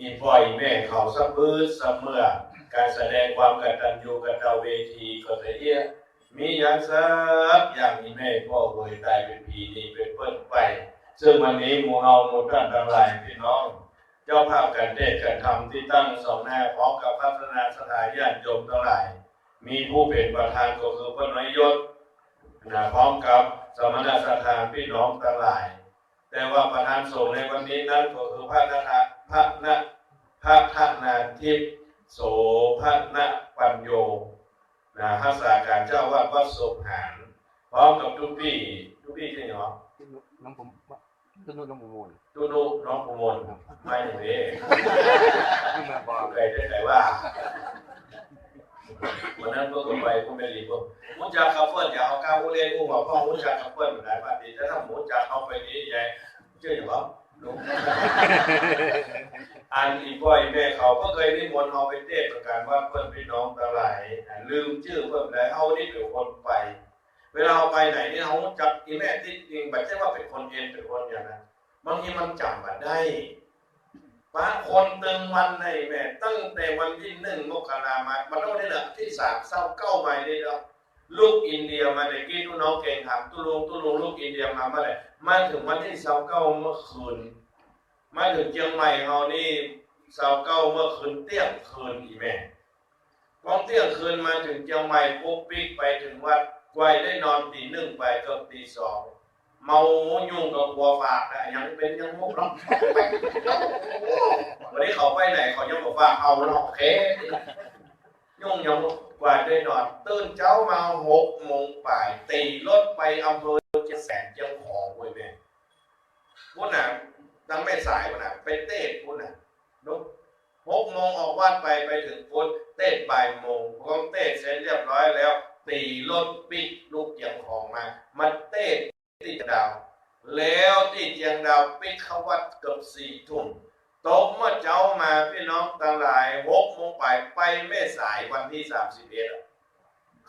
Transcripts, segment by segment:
อีปล่อยแม่เขาสะพื้นสะเมื่อ การแสดงความกตัญญูกตเวทีก็จะเอียมีอย่างสักอย่างอีแม่ก็โวยตายเป็นผีนี่เป็นเปิ้นไป ซึ่งวันนี้หมู่เฮาหมู่ท่านทั้งหลายพี่น้อง เจ้าภาพกันเทศกันทำที่ตั้งสองหน้าพร้อมกับพัฒนาสถานญาติโยมทั้งหลาย มีผู้เป็นประธานก็คือพระนายศนะพร้อมกับสมณสถานพี่น้องทั้งหลาย แต่ว่าประธานสงฆ์ในวันนี้นั้นก็คือพระนาทะ พระนะพระทนาทิพโสพระนะปัญโยนะรักษาการเจ้าวาดวัดสุขหารพร้อมกับทุกพี่ทุกพี่ใช่ไหมน้องผมต้นนู้นน้องผมมูลทุนุน้องประมวลไม่หนึ่งเองบอกใครได้ใครว่าวันนั้นเมื่อก่อนไปก็ไม่รีบว่ามุจากคาเฟ่อย่าเอาก้าวเล่นอุ้งหัวพ่อมุจากคาเฟ่เหมือนกันว่าดีถ้าทำมุจากเอาไปนี้ใหญ่เชื่ออย่างว่า ลุงอันอีก้อยแม่เขาก็เคยนิมนต์เอาไปเทศประการว่าเพื่อนพี่น้องทั้งหลลืมชื่อเพื่อนแล้วเอานี่เป็นคนไป เวลาเราไปไหนนี่เขาจับอีแม่ที่จริงแบบใช่ว่าเป็นคนเอ็นเป็นคนอย่างนั้นบางทีมันจำมาได้บางคนตึงวันในแม่ตั้งแต่วันที่หนึ่งมกรามามันต้องได้ละที่สามเศร้าเก้าใหม่ได้แล้ว ลูกอินเดียมาในกี้ทุน้องเก่งถามตุลุงตุลุงลูกอินเดียมาเมื่อไหร่มาถึงวันที่เศร้าเก้าเมื่อคืนมาถึงเชียงใหม่เฮานี่เศร้าเก้าเมื่อคืนเตี้ยงคืนอีแม่พอเตี้ยงคืนมาถึงเชียงใหม่ปุ๊บปิ๊กไปถึงวัดไว้ได้นอนตีหนึ่งไปเกือบตีสองเมายุ่งกับหัวฝากนะยังเป็นยังมุกร้องวันนี้เขาไปไหนเขายังบอกว่าเอาแล้วโอเคยุ่งยังก ว่าได้นอนตื่นเช้ามาหกโมงป่ายตีรถไปอำเภอเชียงแสนเชียงของเว้ยแม่พูดน่ะตั้งไม่สายพูดน่ะไปเต้พูดน่ะนุกหกโมงออกวัดไปไปถึงพุทธเต้บ่ายโมงพร้อมเต้เสร็จเรียบร้อยแล้ว ตีรถปิกลูกเชียงของมามาเต้ที่ดาว แล้วที่เชียงดาวปิกเข้าวัดเกือบสี่ทุ่ม ตกเมื่อเจ้ามาพี่น้องทั้งหลายหกโมงไปไปแม่สายวันที่สามสิบเอ็ด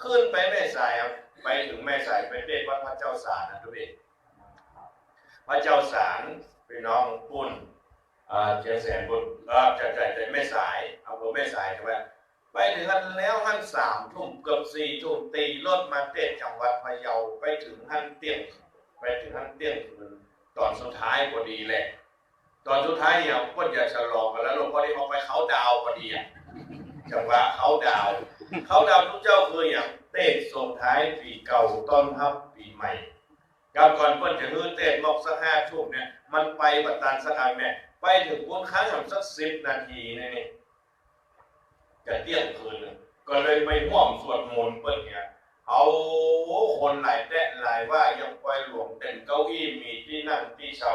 ขึ้นไปแม่สายไปถึงแม่สายไปเทศวัดพระเจ้าสารนะทุกท่านพระเจ้าสารพี่น้องปุ่นเชียงแสนปุ่นก็จะใจใจแม่สายเอาตัวแม่สายใช่ไหมไปถึงกันแล้วหันสามทุ่มเกือบสี่ทุ่มตีรถมาเทศจังหวัดพะเยาไปถึงหันเตี้ยงไปถึงหันเตี้ยงตอนสุดท้ายพอดีแหละ ตอนสุดท้ายเนี่ยก็อยากฉลองกันแล้วหลวงพ่อได้ออกไปเขาดาวพอดีจังหวะเขาดาวเขาดาวทุกเจ้าคืออย่างเต้นส่งท้ายปีเก่าต้อนรับปีใหม่กับก่อนเพิ่นจะฮื้อเต้นมอกสักห้าชั่วโมงเนี่ยมันไปบัดตานสักอันแม่ไปถึงบนครั้งสักสิบนาทีนี่จะเที่ยงคืนน่ะก็เลยไปม่วมสวดมนต์เพิ่นเนี่ยเอาคนหลายแตะหลายว่ายังไปหลวงเต็นเก้าอี้มีที่นั่งที่เชา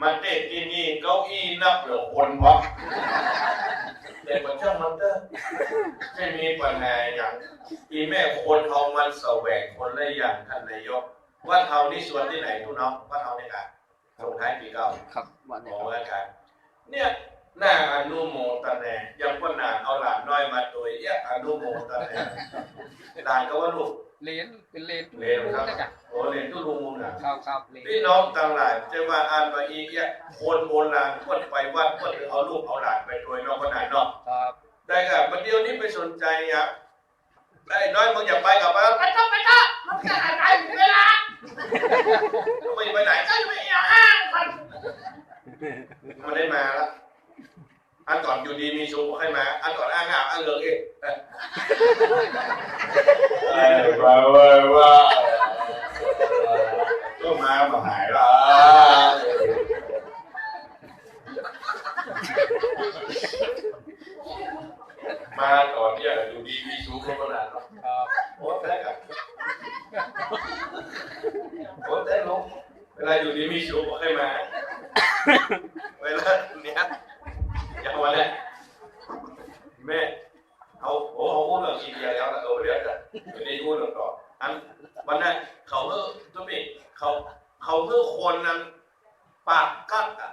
มาเต้นที่นี่เก้าอี้นับเหลือคนวะเด็กมันช่างมันเตอร์ไม่มีปัญหาอย่างอีแม่คนเอามันแสวงคนละอย่างท่านนายก ว่าเทานี่ส่วนที่ไหนทุกน้องว่าเทาในการส่งท้ายปีเก่าครับวันขนี้องครับรายการเนี่ยหน้าอนุโมตแนยังพ่นหนาเอาหลานน้อยมาตัวเอี้ยอนุโมตแนหลานก็ว่าลูก เลนเป็นเลนเลนครับนะจ๊ะโอ้เรียนทุลุงมุงน่ะครับครับเลนพี่น้องต่างหลายจะว่าอ่านมาอีกเนี่ยคนโบราณคนไปวัดคนเอาลูกเอาหลานไปโดยนอกขนาดนอกครับได้ครับมันเดียวนี้ไปสนใจครับได้น้อยมึงอย่าไปกับมันไปเถอะไปเถอะมันจะหายไปเวลาไม่ไปไหนก็ไม่อยากห้างกันมันได้มาแล้ว อันก่อนอยู่ดีมีสุขให้มาอันก่อนอ้างอ่างอ้างเลิกเองว่าว่าว่าก็มามาหายละมาก่อนเนี่ยอยู่ดีมีสุขก็ขนาดนั้นครับโอ้แท้กับโอ้แท้ลงเวลาอยู่ดีมีชูบอกให้มาเวลาเนี้ย อย่างวันเนี้ยแม่เอาโอ้เขาพูดเรื่องอินเดียแล้วแต่เออเดี๋ยวจะไม่ได้พูดเรื่องต่ออันวันนั้นเขาเพิ่งทุกปีเขาเขาเพิ่งคนนั้นปากกัดอะ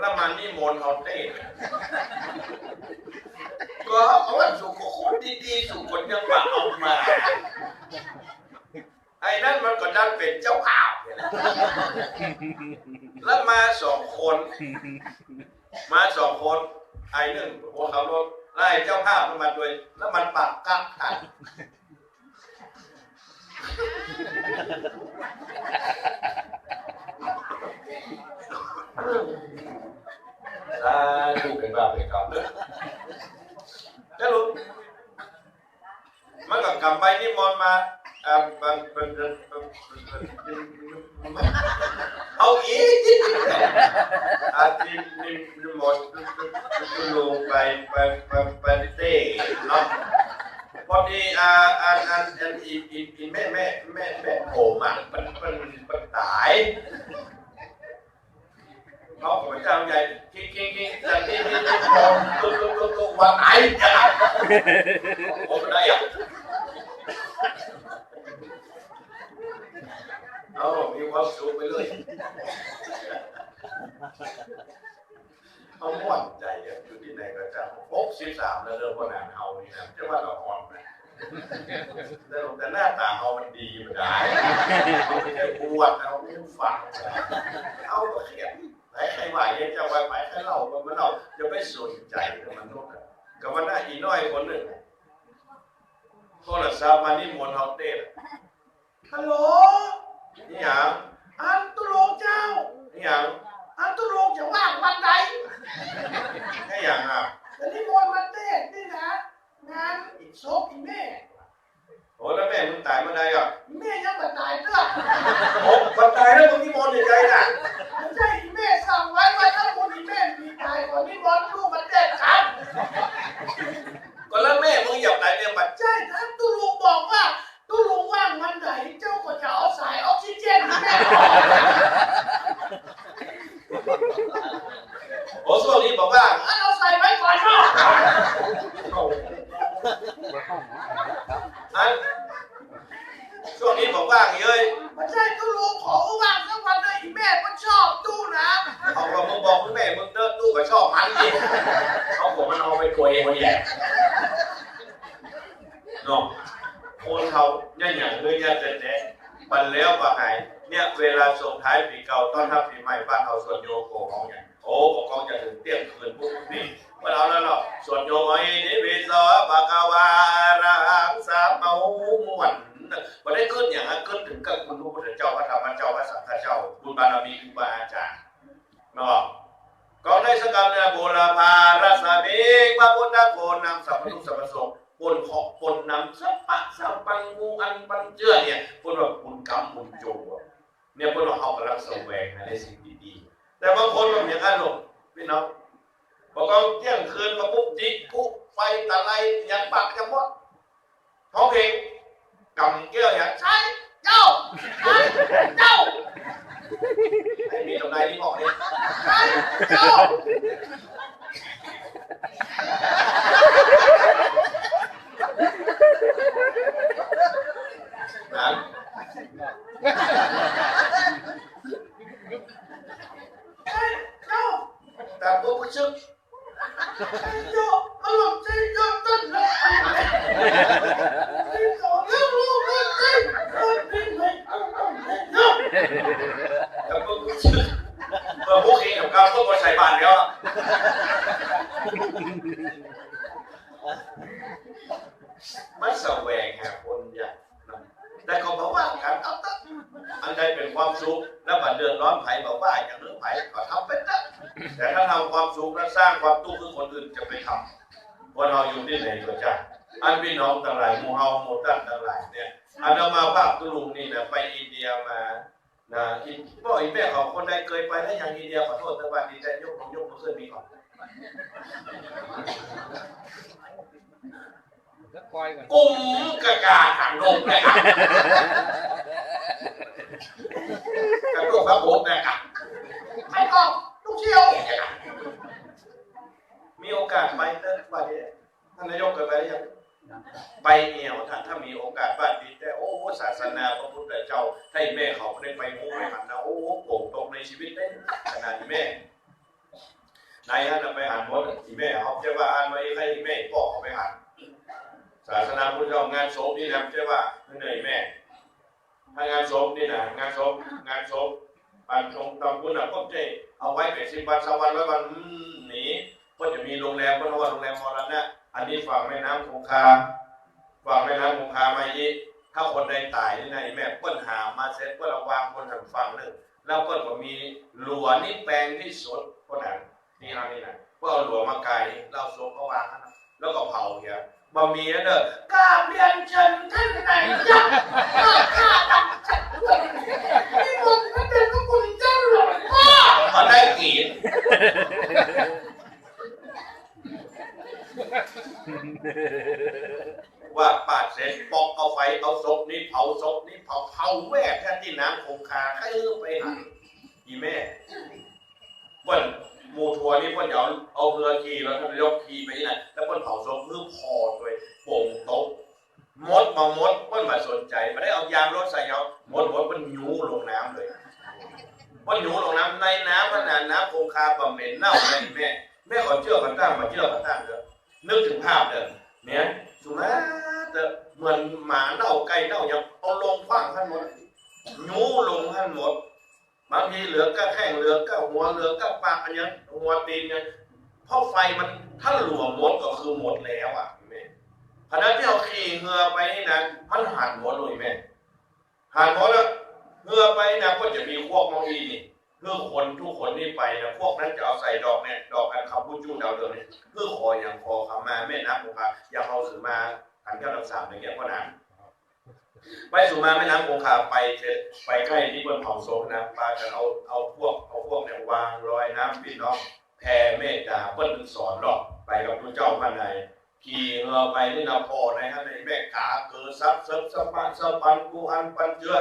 แล้วมันนี่มนต์เขาเต้นก็เอาแบบสุขคนดีๆสุขคนยังว่าเอามา ไอ้นั่นมันก็ดันเป็นเจ้าอ้าวเนี่ยนะแล้วมาสองคน มาสองคน ไอ้เรื่องหัวเขารถไล่เจ้าภาพมันมาด้วย แล้วมันปักกักทันสาธุเป็นบ้าปเป็นกรรมเลยจะรู้มันก็กลับไปนิมนต์มา อ่ามันมันมันมันเอาอีกอาทิตย์นิมนต์ลงไปไปไปไปเต้เนาะพอดีอ่าอ่าอ่าอ่าอีอีอีแม่แม่แม่แม่ผมอะมันมันมันตายเขาขอเจ้าใหญ่คิงคิงคิงแต่ที่ที่ที่มองลุกลุกลุกลุกวางไหนจะรับผมได้อะเอามี ความสุขไปเลยเอาม่วนใจอยู่ที่ไหนก็จะหกสิบสามแล้วเริ่มว่านานเอานี่นะจะว่าเราอ่อนไปแต่แต่หน้าตาเอามันดีมันได้เอาไม่ได้ปวดเอาไม่ฟังเอาก็เขียนไหนใครไหวเนี่ยจะไหวไหวใครเล่ามันเล่าจะไม่สนใจกับมนุษย์อะกับวันหน้าอีน้อยคนหนึ่งโทรศัพท์มานี่มนเฮาเต้ฮัลโหล นี่หยังอันตุโลงเจ้านี่หยังอันตุลงจะว่างวันใดให้หยังอะแต่นี่มนต์มาเต้นนี่นะงานอีกศพอีแม่โอ้แล้วแม่มึงตายเมื่อใดอะแม่ยังมาตายเด้อโอ้มันตายแล้วมึงนี่มนต์อยู่ใจน่ะไม่ใช่อีแม่สั่งไว้ว่าถ้าคนอีแม่มีตายก่อนนี่มนต์ลูกมาเต้นกันก็แล้วแม่มึงอยากตายเนี่ยบัดใช่ท่านตุลุงบอกว่าตุลุงว่างวันไหนเจ้าก็จะเอาสายออกซิเจนให้แม่ โอ้ช่วงนี้บอกว่า อันเอาใส่ไว้ก่อนเนาะ อันช่วงนี้บอกว่าอย่างเอ้ย ไม่ใช่ตุลุงขอว่างสักวันเลยอีแม่มันชอบตู้นะ เอาว่ามึงบอกมึงแม่มึงเดินตู้กับชอบมันดิเอาผมมันเอาไปตัวเองมันแย่เนาะคนเขาเนี่ยอย่างเงยเนี่ยแต่แต่ปันแล้วปะไงเนี่ยเวลาส่งท้ายปีเก่าต้อนรับปีใหม่บ้านเขาส่วนโยโกของอย่างโอ้บอกกองจะถึงเตี้ยงคืนปุ๊บนี่เมื่อเราแล้วเนาะส่วนโยไอ้นิวิโสปะกวารังสาเมาม่วนมาได้ขึ้นอย่างนั้นขึ้นถึงกับคุณพระพุทธเจ้าพระธรรมเจ้าพระสังฆเจ้าคุณบารมีครูบาอาจารย์ เนาะก็ได้สกรรมเนี่ยโบราภารสามีพระพุทธโกนำสัพพทุกสัพพสงฆ์ปนขอปนนำสัพพะสัพปังงูอันปันเจือเนี่ยปนว่าปุนกรรมปุนโจร เนี่ยปนว่าเขากำลังแสวงหาในสิ่งดีๆ แต่บางคนมันอย่างนั้นหรอกพี่น้องบอกว่าเที่ยงคืนมาปุ๊บจิกปุ๊บไฟตะไลยันปากจะหมดท้องเพลงกำเกี้ยวอย่างใช่เจ้าใช่เจ้า ไอ้มีตรงไหนที่บอกเนี่ย ใช่เจ้า นะ ใช่เจ้า แต่ปุ๊บก็ชึก ใช่เจ้าอารมณ์ใจเย็นต้นเลยที่สองเรื่องลูกเรื่องใจเรื่องนี้ไม่เอาเอาเนาะ แล้วก็ชื่อเออพวกเองกับการพวกคนใส่บาตรแล้วอะ ไมันแสวงหาคนอย่างนั้นแต่เขาบอกว่าการเอาตั้งอันใดเป็นความสุข แล้วบัดเดือดร้อนไผ่บอกว่าอย่างเรื่องไผ่ก็ทำเป็นตั้งแต่ถ้าทำความสุขและสร้างความทุกข์คือคนอื่นจะไปทำวันเราอยู่ที่ไหนก็จ้าอันพี่น้องต่างหลายมูเฮาหมูตั้งต่างหลายเนี่ยอันเรามาภาพตุลุงนี่นะไปอินเดียมานะอีพ่ออีแม่ของคนใดเคยไปแล้วอย่างอินเดียขอโทษแต่ว่าดีใจยกของยกมาขึ้นมีก่อน กลุ่มกะกาหางลงเลยครับกระโดดพระโบกนะครับ ไม่ต้องลูกเชียว มีโอกาสไปเถอะว่าเนี่ยท่านนายกเคยไปหรือยังไปเอี่ยวถ้าถ้ามีโอกาสบ้านดีแต่โอ้ศาสนาพระพุทธเจ้าให้แม่เขาได้ไปงูไปหันนะโอ้โป่งตรงในชีวิตได้ขนาดที่แม่นา ยฮะนำไปหันมดที่แม่เขาจะว่าอ่านไว้ให้แม่พ่อเขาไปหันศาสนาพุทธเจ้างานศพนี่นะไม่ใช่ว่าเหนื่อยแม่ถ้างานศพนี่นะงานศพงานศพปันตรงตำบุญนะก็จะเอาไว้เป็นสิบวันสามวันร้อยวันหนีก็จะมีโรงแรมเพราะว่าโรงแรมมรณะอันนี้ฝั่งแม่น้ำคงคาฝั่งแม่น้ำคงคามาอีกถ้าคนใดตายนี่ไงแม่เปิ้นหามาเสร็จเปิ้นเอาวางบนหันฝั่งหนึ่งแล้วเปิ้นก็มีหลัวนี่แปลงที่สุดเพราะนั้นนี่ฮะนี่นะเพื่อเอาหลัวมาไกลเราศพเอาวางนั่นนะแล้วก็เผาเหียบะหมี่นั่นเด้อกราบเรียนเชิญท่านนายยักษ์ข้าข้าดังฉันด้วยนี่มึงพระเดชพระคุณเจ้าหลวงพ่อมาได้กีดว่าปาดเสร็จปอกเอาไฟเอาศพนี่เผาศพนี่เผาเผาแม่แค่ที่น้ำคงคาใครเออไปหันอีแม่เปิ้น หมูทัวร์นี่เปิ้นเอาเอาเรือขี่แล้วท่านนายกขี่ไปที่ไหนแล้วเปิ้นเผาศพเพื่อพอด้วยโป่งโต๊ะมดมามดเปิ้นมาสนใจไม่ได้เอายางรถใส่เอามดมดเปิ้นยูลงน้ำเลยว่าหนูลงน้ำในน้ำขนาดน้ำคงคาบะเหม็นเน่าเลยแม่แม่ขอเชื่อกันตั้งมาเชื่อกันตั้งเถอะนึกถึงภาพเถอะเนี่ยสุมาเถอะเหมือนหมาเน่าไก่เน่ายังเอาลงฟังท่านหมดหนูลงท่านหมด บางทีเหลือก็แข้งเหลือก็หัวเหลือก็ปากอันยังหัวตีนยังเพราะไฟมันถ้าหลวมหมดก็คือหมดแล้วอะแม่ขณะที่เราขี่เรือไปนี่นะมันหันหมดเลยแม่หันหมดแล้วเมื่อไปนะก็จะมีพวกมองอีนี่เพื่อคนทุกคนที่ไปนะพวกนั้นจะเอาใส่ดอกเนี่ยดอกอันคำพูดจู้ดาวเรืองเนี่ยเพื่อขออย่างขอขมาแม่น้ำคงคาอย่าเอาสือมาอันเก้าดับสามอย่างเงี้ยก็นั้น ไปสู่มาแม่น้ำคงคาไปเสร็จไปใกล้ที่บนเผาโซกนะปาจะเอาเอาพวกเอาพวกเนี่ยวางลอยน้ำพี่น้องแผ่เมตตาเปิ้ลสอนหรอกไปกับพระเจ้าพันในขี่เรือไปนี่นาพอในฮะในแม่ขาเกิดซับซับซับปันซับปันกูอันปันเจือ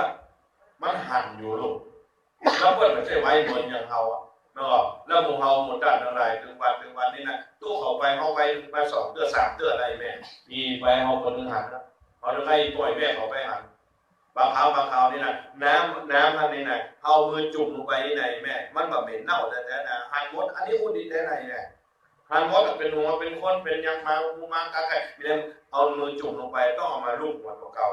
มันหันอยู่ลูกแล้วเพื่อนมันใช่ไว้เหมือนอย่างเฮาอะเนาะแล้วหมูเฮาหมดด่านอะไรถึงวันถึงวันนี้นะตู้เขาไปเฮาไปไปสองเตือสามเตืออะไรแม่มีไปเฮาคนหนึงหันนะ เอาถึงให้ปล่อยแม่เขาไปหันบางคราวบางคราวนี่นะน้ำน้ำทางนี้นะเอามือจุ่มลงไปในแม่ มันแบบเหม็นเน่าแต่แต่นะหันมดอันนี้อุดิแต่ไหนแม่หันมดเป็นหัวเป็นคนเป็นยังมาหูมากาไก่เนี่ยเอามือจุ่มลงไปต้องเอามาลูบหัวเก่า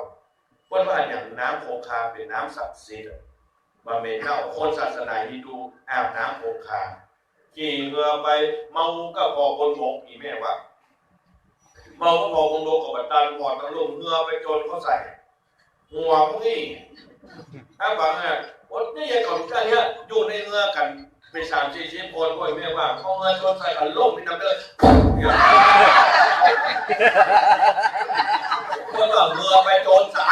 เพราะว่าอย่างน้ำโคงคาเป็นน้ำศักดิ์สิทธิ์บะเม็นเน่าคนศาสนาฮินดูอาบน้ำโคงคาขี่เรือไปเมาก็พอบนบกอีแม่ว่า เมาพอบนบกกับบัตตันพอดทั้งลงเรือไปจนเขาใส่หัวพวกนี้ถ้าบางอะวันนี้ยังของกันเนี่ยอยู่ในเรือกันไปสามสี่สิบคนพ่อยแม่ว่าเขาเงินโจนใส่กันล่มมีน้ำเลือคนว่าเรือไปโจนใส่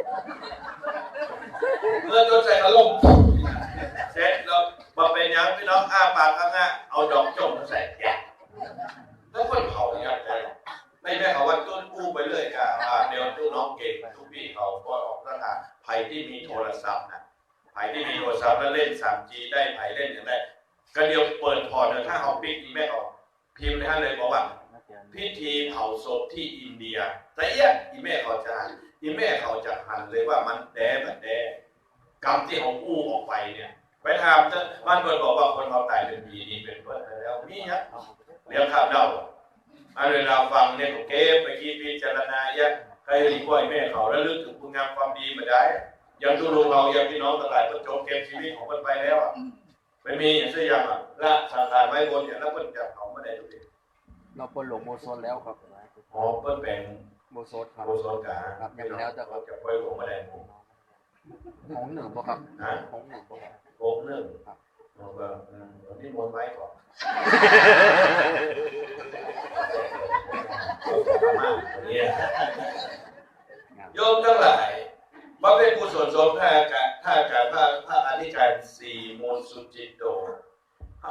เเมื่อโดนใส่กระลมเสร็จแล้วมาเป็นยังพี่น้องอ้าปากข้างหน้าเอาดอกจมมาใส่แกะแล้วคนเผาอย่างไรไม่แม่เขาว่าต้นกู้ไปเรื่อยกะว่าเดี๋ยวตู้น้องเก่งทุกปีเขาก็ออกราคาไผ่ที่มีโทรศัพท์นะไผ่ที่มีโทรศัพท์แล้วเล่น 3G ได้ไผ่เล่นอย่างไรก็เดียวเปิดพอร์ตเลยถ้าเอาปิ๊กนี่แม่ออกพิมพ์เลยฮะเลยบอกว่าพิธีเผาศพที่อินเดียแต่เอี้ยอีแม่เขาจะหันอีแม่เขาจะหันเลยว่ามันแดมันแด กรรมที่เขาอู้ออกไปเนี่ยไปถามเถอะบ้านเปิดบอกว่าคนเราตายเป็นปีนี้เป็นเปิดแล้วมีฮะเดี๋ยวข้ามเดาอันเวลาฟังเนี่ยก็เก็บไปคิดพิจารณาเยอะใครรีบไหวแม่เขาแล้วลึกถึงคุณงามความดีมาได้ ยังทุลุงเรายังพี่น้องทั้งหลายก็จบเกมชีวิตของมันไปแล้วอะไม่มีอย่างเช่นอย่างอะละสังขารไว้บนเนี่ยแล้วมันจะเขาไม่ได้ทุกทีเราปนหลงโมโซนแล้วครับอ๋อเปิ้ลแปลงโมโซนครับโบโซนกาครับยังแล้วแต่ครับจะปล่อยหัวมาแดงหมู ของหนึ่งป่ะครับนะของหนึ่งป่ะครับโกงหนึ่งมันก็อืมวันนี้มนต์ไว้ก่อนเนี่ยโยมทั้งหลายมาเป็นกุศลสมท่าการท่าการพระพระอธิการสี่มูลสุจิตโต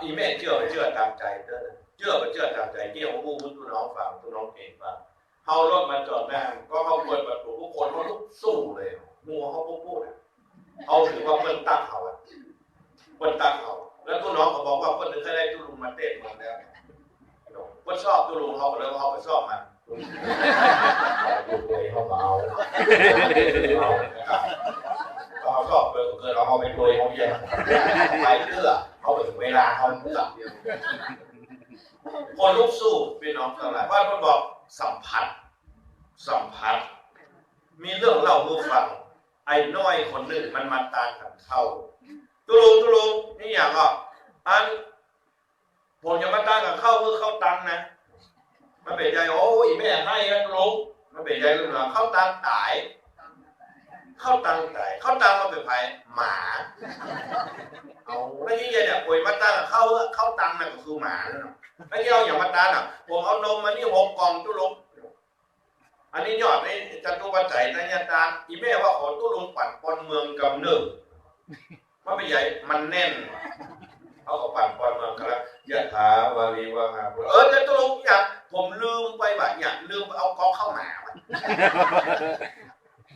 อีแม่เชื่อไม่เชื่อตามใจเด้อเชื่อไม่เชื่อตามใจเกี่ยวกับผู้ทุน้องฟังทุน้องเก่งฟังเฮารถมาจอดหน้าก็เขาเปิดประตูทุกคนเขาลุกสู้เลย มัวเขาพูดพูดเขาถือว่าเพิ่นตั้งเขาอะเพิ่นตั้งเขาแล้วทุน้องก็บอกว่าเพิ่นถึงได้ทุลุงมาเต้นเหมือนแล้วเพิ่นชอบทุลุงเขาก็เลยว่าเขาไปชอบมันดูเลยเขาก็เอาเอานะครับเขาชอบเกินเกินเราเขาไปโดยเขาเยอะไปเตื้อเขาไปถึงเวลาเขาเตื้อคนลุกสู้พี่น้องทั้งหลายว่าเพิ่นบอกสัมผัส สัมผัส มีเรื่องเล่าให้ฟัง ไอ้น้อยคนหนึ่งมันมาตามกันเข้าตุลุงตุลุงนี่อย่างอะอันผมจะมาตั้งกับเข้าเพื่อเข้าตังนะมันเป็นใจโอ้ยแม่ให้กันตุลุงมันเป็นใจเรื่องราเข้าตังตาย เข้าตังตายเข้าตังค์มาเป็นไผหมาเอาแล้วยี่ยัยเนี่ยป่วยมาตั้งกับเข้าเข้าตังน่ะก็คือหมาแล้วเนาะแล้วยี่เราอย่างมาตั้งอะผมเอานมมานี่หกกล่องตุลุง อันนี้ยอดในจตุปัจจัยในยตาอีแม่ว่าขอตู้ลงปั่นปอนเมืองกำเนิดมันไม่ใหญ่มันแน่นเขาก็ปั่นปอนเมืองกันแล้วยะถาวารีวาหาพุทธเออจะตู้ลงอยากผมลืมไปว่าอยากลืมเอากองเข้าหมามา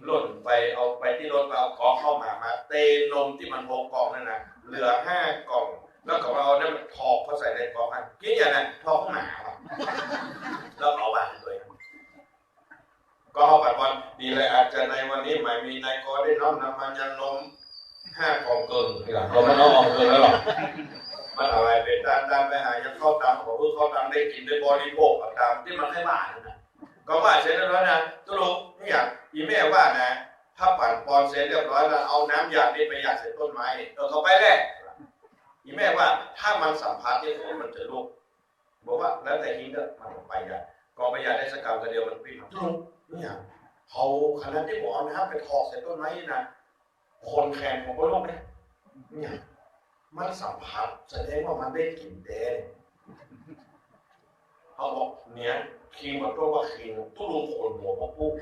หล่นไปเอาไปที่รถไปเอากองเข้าหมามา เตนมที่มันหกกล่องนั่นนะเหลือห้ากล่องแล้วก็เอาเนี่ยมันถอกเขาใส่ในกล่องอันกินอย่างนั้นถอกหมาว่ะแล้วเอาวางด้วย ก็เอาปัดวันดีเลยอาจจะในวันนี้หมายมีนายกได้น้อมนำมายันนมห้ากองเกินทีหลังเราไม่ต้องออกเกินแล้วหรอกมันอะไรเป็นตามตามไปหายังเข้าตามของเพื่เข้าตามได้กินได้บริโภคตามที่มันให้บ้านนะก็ว่าเสร็จแล้วนะตุลุกนี่อย่างอีแม่ว่านะถ้าปั่นปอนเสร็จเรียบร้อยแล้วเอาน้ำยานี่ไปหยาดใส่ต้นไม้เออเขาไปแรกอีแม่ว่าถ้ามันสัมผัสที่ฝนมันจะลุกบอกว่าแล้วแต่หิงเด้อมันไปยาก็ไปยาได้สักกรรมกันเดียวมันปีนตุลุก เนี่ยเขาขนาดที่บอกเอาน้ำไปถอกใส่ต้นไม้นี่นะคนแขนของพระโลกเนี่ยเนี่ยมันสัมผัสแสดงว่ามันได้กลิ่นแดงเขาบอกเนี่ยคิงบอกตัวว่าคิงทุลุงคนหัวพวกปุ๊ก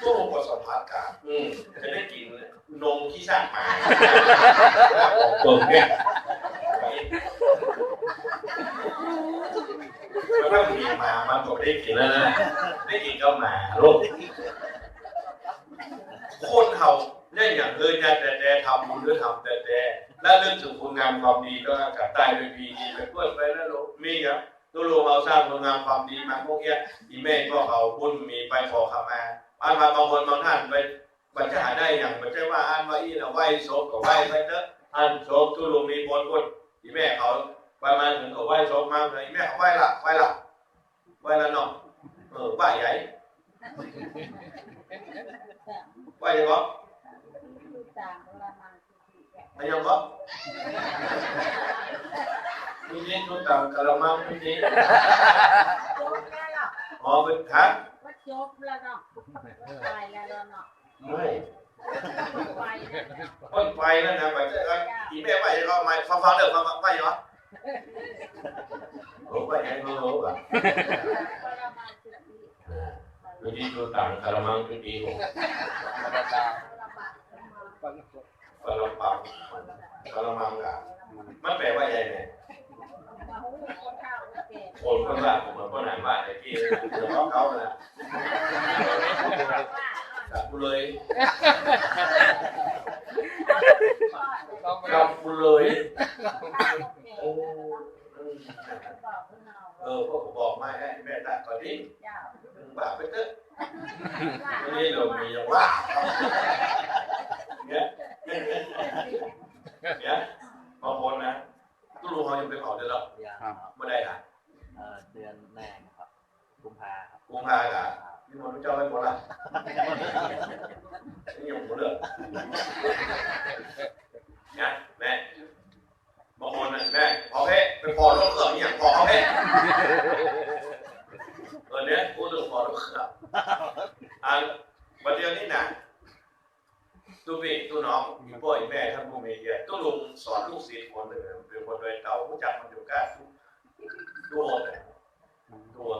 ทุลุงกดสัมผัสกันอืมจะได้กินนมที่สร้างมาของเปิงเนี่ยแล้วถ้ามีมามันก็ได้กินแล้วนะ ได้กินก็หมาลูกคนเขาเนี่ยอย่างเลยนี่แต่แต่ทำบุญหรือทำแต่แต่และเรื่องถึงคุณงามความดีก็กลับใต้ไปพีดีไปเพื่อนไปแล้วลูกมีครับตัวลูกเราสร้างคุณงามความดีมาพวกเนี้ยอีแม่ก็เขาบุญมีไปขอขมาอ่านมาบางคนบางท่านไปบัญชาได้อย่างไม่ใช่ว่าอ่านว่าอีนะไหวศพก็ไหวไปเถอะอ่านศพตัวลูกมีบนคนอีแม่เขาไปมาถึงก็ไหวศพมาเลยอีแม่เขาไหวละไหวละไหวละเนาะเออไหวใหญ่ ไหวยังไง Hay không có? Cái gì chúng ta cà la mang cái gì? Họ bên khác. ว่าจบแล้วเนาะไปแล้วเนาะ Mày, ไปแล้วเนาะ con quay nó nè, phải chứ ơi. Ý mẹ vậy con mày phong phong được phong phong quay hả? Ủa quay hay hư hư à? ทรมานสุ ดูที่ตัวต่างกระมังตัวดีขกระตาปลาปังกระมังอะมันแปลว่าอะไรเนี่ยคนก็ว่าผมก็หนังว่าไอ้พี่เดี๋ยวเขาเขาเลยกับเลยกับเลยโอ้เออพ่อผมบอกไม่ให้แม่ตาก่อนดิ ว่า Cái gì rồi mì là quá. Nhé. Nhé. Mà hồn nè. Tôi luôn hỏi em phải hỏi được rồi. อย่างครับ Mà đây hả? เอ่อเดือนแรกครับกุมภาครับ Cũng hai cả. Nhưng mà nó cho em có là. Cái nhiều cũng được. Nhé. Mẹ. Mà hồn này, mẹ. Họ hết. Phải bỏ nó cửa nhỉ? Bỏ họ hết. Ở đấy, cô đừng bỏ nó cửa. À, ประเดี๋ยวนี้นะตัวพี่ตัวน้องพี่พ่อพี่แม่ท่านผู้มีเกียรติตัวลุงสอนลูกศิษย์คนหนึ่งเป็นคนโดยเต่าผู้จักมันอยู่กันทุกตัวเนี่ยตัว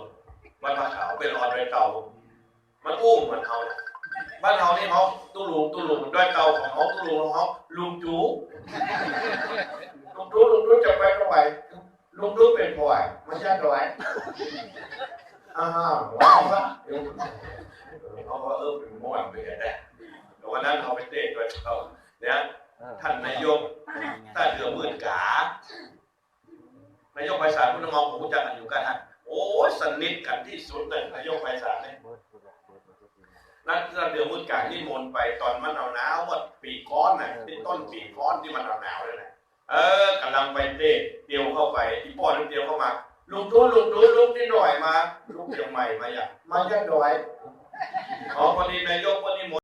วันพระขาวเป็นออนโดยเต่า มันอุ้มเหมือนเขาเนี่ย บ้านเขานี่เขาตู้ลุงตู้ลุงด้วยเต่าของเขาตู้ลุงของเขาลุงจูลุงจูลุงจูจะไปเท่าไหร่ลุงจูเป็นพ่อยไม่ใช่เท่าไหร่อ้าวว้าวะเดี๋ยวเขาก็เออเป็นม่วนไปกันได้แต่วันนั้นเขาไปเตะด้วยเขาเนี่ยเออท่านนายกท่านเดือหมื่นกานายกไพศาลพุทธมองผมรู้จักกันอยู่กันฮะโอ้ยสนิทกันที่สุดเลยนายกไพศาลเนี่ย ดนั่นท่านเดือหมื่นกาที่มนต์ไปตอนมันหนาวหนาวๆหมดปีก้อนน่ะที่ต้นปีก้อนที่มันหนาวหนาวๆเลยนะเออกำลังไปเตะเตียวเข้าไปที่ป้อนนเตียวเข้ามาลุงตู้ลุงตู้ลุงนี่หน่อยมาลุงเตียวใหม่มาอย่างมาย่าหน่อยอ๋อพอดีนายกวันนี้หมด